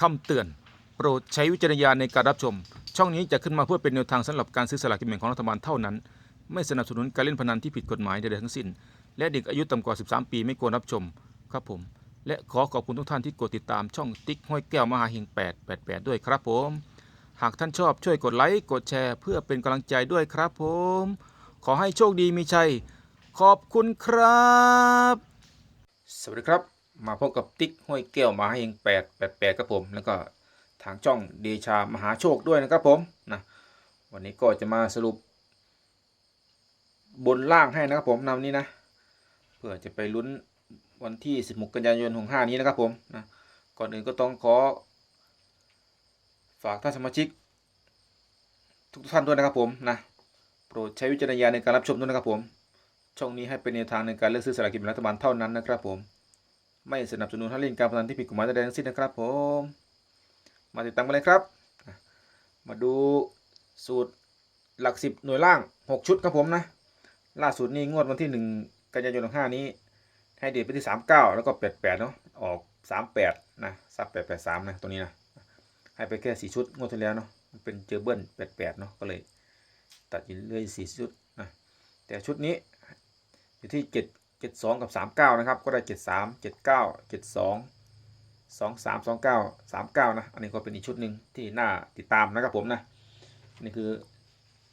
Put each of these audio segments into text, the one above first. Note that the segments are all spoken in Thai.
คำเตือน โปรดใช้วิจารณญาณในการรับชม ช่องนี้จะขึ้นมาเพื่อเป็นแนวทางสำหรับการซื้อสลากกินแบ่งของรัฐบาลเท่านั้น ไม่สนับสนุนการเล่นพนันที่ผิดกฎหมายใดๆทั้งสิ้น และเด็กอายุต่ำกว่า 13 ปีไม่ควรรับชมครับผม และขอขอบคุณทุกท่านที่กดติดตามช่องติ๊กห้อยแก้วมหาเฮง888 ด้วยครับผม หากท่านชอบช่วยกดไลค์กดแชร์ เพื่อเป็นกำลังใจด้วยครับผม ขอให้โชคดีมีชัย ขอบคุณครับ สวัสดีครับ มาพบกับติ๊กห้อยแก้วมหาเฮง888ครับผม แล้วก็ทางช่องเดชามหาโชคด้วยนะครับผมนะวันนี้ก็จะมาสรุป บนล่างให้นะครับผมนำนี้นะเพื่อจะไปลุ้นวันที่ 16 กันยายนของ5นี้นะครับผมนะก่อนอื่นก็ต้องขอ ฝากท่านสมาชิก ทุกท่านด้วยนะครับผมนะโปรดใช้วิจารณญาณในการรับชมด้วยนะครับผม ช่องนี้ให้เป็นแนวทางในการเลือกซื้อสลากกินแบ่งรัฐบาลเท่านั้นนะครับผม ไม่สนับสนุนให้เล่นการพนันที่ผิดกฎหมายใดทั้งสิ้นนะครับผม มาติดตามกันเลยครับ มาดูสูตรหลักสิบหน่วยล่าง 6 ชุดครับผมนะ ล่าสุดนี่งวดวันที่ 1 กันยายน5นี้ ให้เดทไปที่ 39 แล้วก็ 88 เนาะออก 38 นะซับ883 นะตรงนี้นะ ให้ไปแค่ 4 ชุดงวดที่แล้วเนาะมันเป็นเจอเบิ้ล88 เนาะก็เลย ตัดยู่เรื่อย4 ชุดนะแต่ชุดนี้อยู่ที่ 7 72กับ39นะครับ ก็ได้73 79 72 23 29 39นะ อันนี้ก็เป็นอีกชุดหนึ่งที่น่าติดตามนะครับผมนะนี่คือ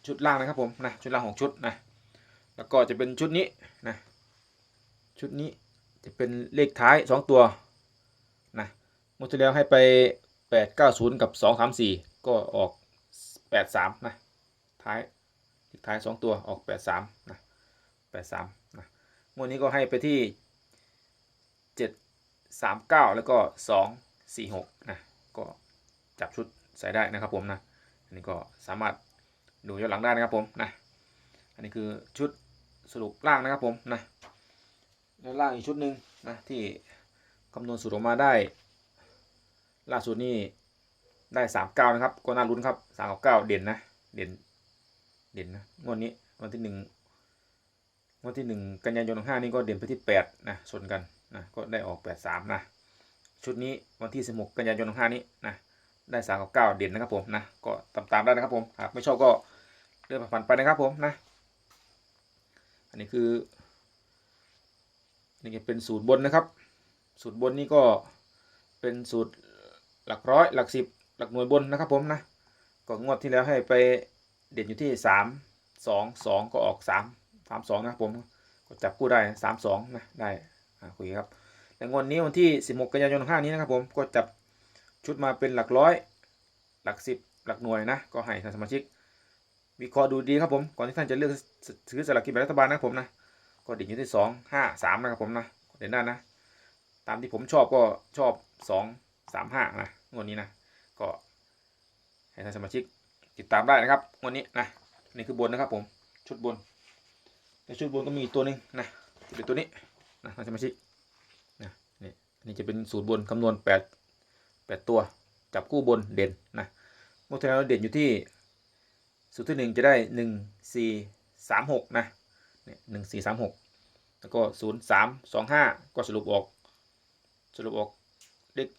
ชุดล่างนะครับผมนะชุดล่างของชุดนะแล้วก็จะเป็นชุดนี้นะชุดนี้จะเป็นเลขท้าย2ตัวนะงดที่แล้วให้ไป890กับ234ก็ออก83นะท้ายเลขท้าย2ตัวออก83นะ83นะ งวดนี้ก็ให้ไปที่ 7 39 แล้วก็ 2 4 6นะก็จับชุดใส่ได้นะครับผมนะอันนี้ก็สามารถดูย้อนหลังได้นะครับผมนะอันนี้คือชุดสรุปล่างนะครับผมนะแล้วล่างอีกชุดหนึ่งนะที่คำนวณสูตรออกมาได้ ล่าสุดนี่ได้สามเก้านะครับก็น่าลุ้นครับสามเก้าเด่นนะเด่นเด่นนะงวดนี้วันที่หนึ่ง วันที่หนึ่งกันยายนห้านี่ก็เด่นไปที่แปดนะชนกันนะก็ได้ออกแปดสามนะชุดนี้วันที่สิบหกกันยายนห้านี้นะได้สามกับเก้าเด่นนะครับผมนะก็ตามตามๆได้นะครับผมหากไม่ชอบก็เลื่อนผ่านไปนะครับผมนะอันนี้คือนี่เป็นสูตรบนนะครับ สูตรบนนี่ก็เป็นสูตรหลักร้อยหลักสิบหลักหน่วยบนนะครับผมนะก็งวดที่แล้วให้ไปเด่นอยู่ที่สามสองสองก็ออกสาม สามสองนะผมก็จับคู่ได้สามสองนะได้คุยครับแต่งวดนี้วันที่สิบหกกันยายนห้านี้นะครับผมก็จับชุดมาเป็นหลักร้อย หลักสิบหลักหน่วยนะ ก็ให้ท่านสมาชิก วิเคราะห์ดูดีครับผม ก่อนที่ท่านจะเลือกซื้อสลากกินแบ่งรัฐบาลนะครับผมนะก็ดิ่งอยู่ที่สองห้าสามนะครับผมนะเด่นหน้านะ ตามที่ผมชอบก็ชอบสองสามห้านะงวดนี้นะก็ให้ท่านสมาชิกติดตามได้นะครับงวดนี้นะนี่คือบนนะครับผมชุดบน ในชุดบนก็มีอีกตัวหนึ่งนะเป็นตัวนี้นะท่านสมาชิกนะนี่อันนี้จะเป็นสูตรบนคำนวณแปดแปดตัว จับคู่บนเด่นนะงวดที่แล้วเด่นอยู่ที่สูตรที่หนึ่งจะได้หนึ่งสี่สามหกนะเนี่ยหนึ่งสี่สามหกแล้วก็ศูนย์สามสองห้าก็สรุปออก สรุปออกเลข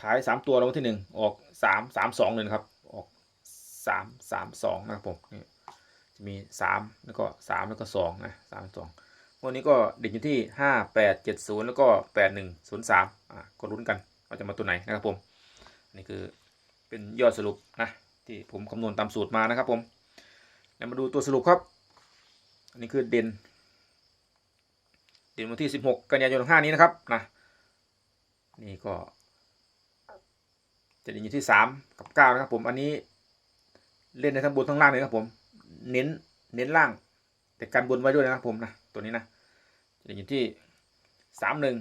ท้ายสามตัวรางวัลที่หนึ่งออกสามสามสองเลยนะครับ ออกสามสามสองนะครับผมนี่ มีสามแล้วก็สามแล้วก็สองนะสามสองวันนี้ก็เด็กอยู่ที่ห้าแปดเจ็ดศูนย์แล้วก็แปดหนึ่งศูนย์สามอ่าก็ลุ้นกันว่าจะมาตัวไหนนะครับผมนนี่คือเป็นยอดสรุปนะที่ผมคำนวณตามสูตรมานะครับผมแล้วมาดูตัวสรุปครับ อันนี้คือเด่นเด่นวันที่16กันยายน5นี้นะครับนะนี่ก็จะเด่นอยู่ที่3กับ9นะครับผมอันนี้เล่นในทั้งบนทั้งล่างเลยครับผม เน้นเน้นล่าง แต่การบนไว้ด้วยนะครับผมนะตัวนี้นะจะเด่สามหนึ่ง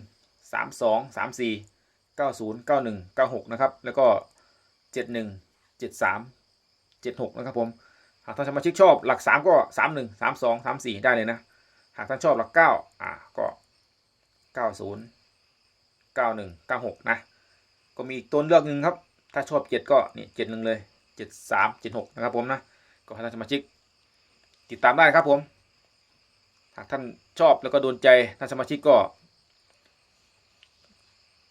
สามสอยู่ที่31 32 34 90 91 96นะครับ แล้วก็71 73 76นะครับผมหากท่านสมาชิกชอบหลักสามก็สามหนึ่งสามสองสามสี่ได้เลยนะ หากท่านชอบหลักเก้าอ่าก็เก้าศูนย์เก้าหนึ่งเก้าหกนะ ก็มีอีกตัวเลือกหนึ่งครับ ถ้าชอบเจ็ดก็นี่เจ็ดหนึ่งเลยเจ็ดสามเจ็ดหกนะครับผมนะ ก็ให้ท่านสมาชิก ติดตามได้ครับผม หากท่านชอบแล้วก็โดนใจท่านสมาชิกก็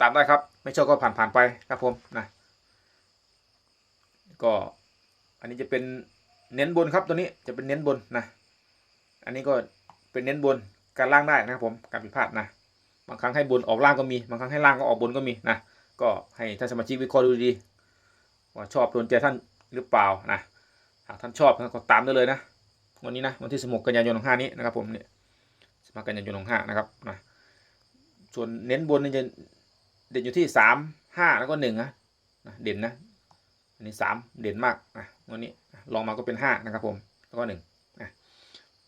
ตามได้ครับ ไม่ชอบก็ผ่านผ่านไปครับผมนะก็อันนี้จะเป็นเน้นบนครับตัวนี้จะเป็นเน้นบนนะ อันนี้ก็เป็นเน้นบนการล่างได้นะครับผมการผิดพลาดนะบางครั้งให้บนออกล่างก็มีบางครั้งให้ล่างก็ออกบนก็มีนะก็ให้ท่านสมาชิกวิเคราะห์ดูดีว่าชอบโดนใจท่านหรือเปล่านะหากท่านชอบก็ตามได้เลยนะ วันนี้นะวันที่16กันยายนของห้านี้นะครับผมเนี่ย16กันยายนของห้านะครับนะส่วนเน้นบนนี่จะเด่นอยู่ที่สามห้าแล้วก็หนึ่งนะเด่นนะอันนี้สามเด่นมากนะวันนี้ลองมาก็เป็นห้านะครับผมแล้วก็หนึ่งนะ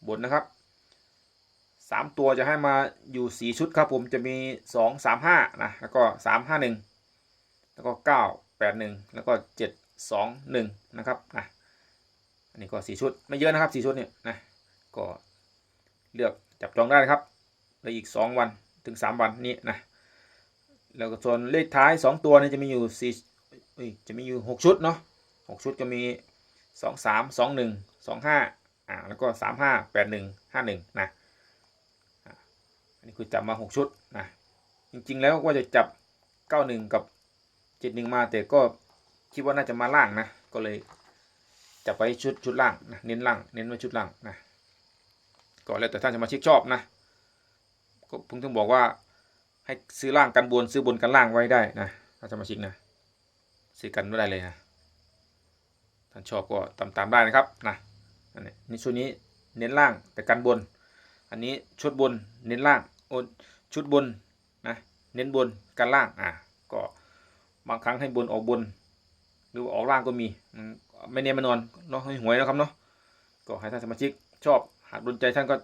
บนนะครับสามตัวจะให้มาอยู่สี่ชุดครับผมจะมีสองสามห้านะแล้วก็สามห้าหนึ่งแล้วก็เก้าแปดหนึ่งแล้วก็เจ็ดสองหนึ่งนะครับนะ อันนี้ก็สี่ชุดไม่เยอะนะครับสี่ชุดเนี่ยนะก็เลือกจับจองได้ครับเหลยอีกสองวันถึงสามวันนี้นะแล้วก็ส่วนเลขท้ายสองตัวเนี่ยจะมีอยู่สี่จะมีอยู่หกชุดเนาะหกชุดก็มีสองสามสองหนึ่งสองห้าอ่าแล้วก็สามห้าแปดหนึ่งห้าหนึ่งนะอันนี้คือจับมา 6 ชุดนะจริงๆแล้วว่าจะจับ 91 กับ 71 มาแต่ก็คิดว่าน่าจะมาล่างนะก็เลย จับไปชุดชุดล่างนะเน้นล่างเน้นไว้ชุดล่างนะก็แล้วแต่ท่านสมาชิกชอบนะก็ผมถึงบอกว่าให้ซื้อล่างกันบนซื้อบนกันล่างไว้ได้นะท่านสมาชิกนะซื้อกันไม่ได้เลยนะท่านชอบก็ตามตามได้นะครับนะอันนี้นี่ชุดนี้เน้นล่างแต่กันบน อันนี้ชุดบนเน้นล่างโอนชุดบนนะเน้นบนกันล่างอะก็บางครั้งให้บนออกบน หรือว่าออกล่างก็มี ไม่เน้นมานอนเนาะให้หวยนะครับเนาะก็ให้ท่านสมาชิกชอบหากโดนใจท่านก็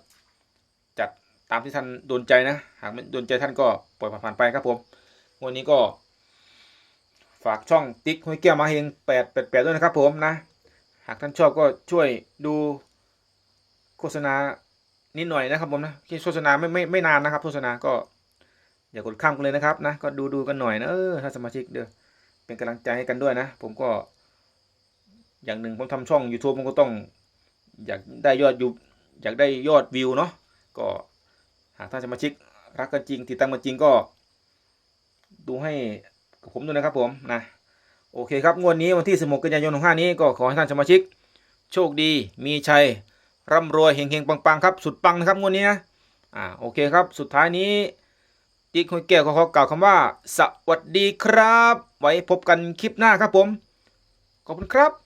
จัดตามที่ท่านโดนใจนะหากไม่โดนใจท่านก็ปล่อยผ่านไปครับผมวันนี้ก็ฝากช่องติ๊กห้วยแก้วมาเฮงแปดแปดแปดด้วยนะครับผมนะ หากท่านชอบก็ช่วยดูโฆษณานิดหน่อยนะครับผมนะที่โฆษณาไม่ไม่ไม่นานนะครับ โฆษณาก็อย่ากดข้ามกันเลยนะครับนะก็ดูดูกันหน่อยนะเออถ้าสมาชิกเด้อเป็นกำลังใจให้กันด้วยนะ ผมก็ อย่างหนึ่งผมทำช่อง YouTube ผมก็ต้อง อยากได้ยอดยูอยากได้ยอดวิวเนาะก็หากท่านสมาชิกรักกันจริง ติดตามกันจริงก็ ดูให้กับผมด้วยนะครับผมนะโอเคครับ งวดนี้วันที่ 16 กันยายน65นี้ก็ขอให้ท่านสมาชิก โชคดี มีชัย ร่ำรวยเฮงๆ ปังๆ ครับ สุดปังนะครับ งวดนี้นะอ่าโอเคครับ สุดท้ายนี้ ติ๊กห้วยแก้วขอขอกล่าวคำว่า สวัสดีครับ ไว้พบกันคลิปหน้าครับผม ขอบคุณครับ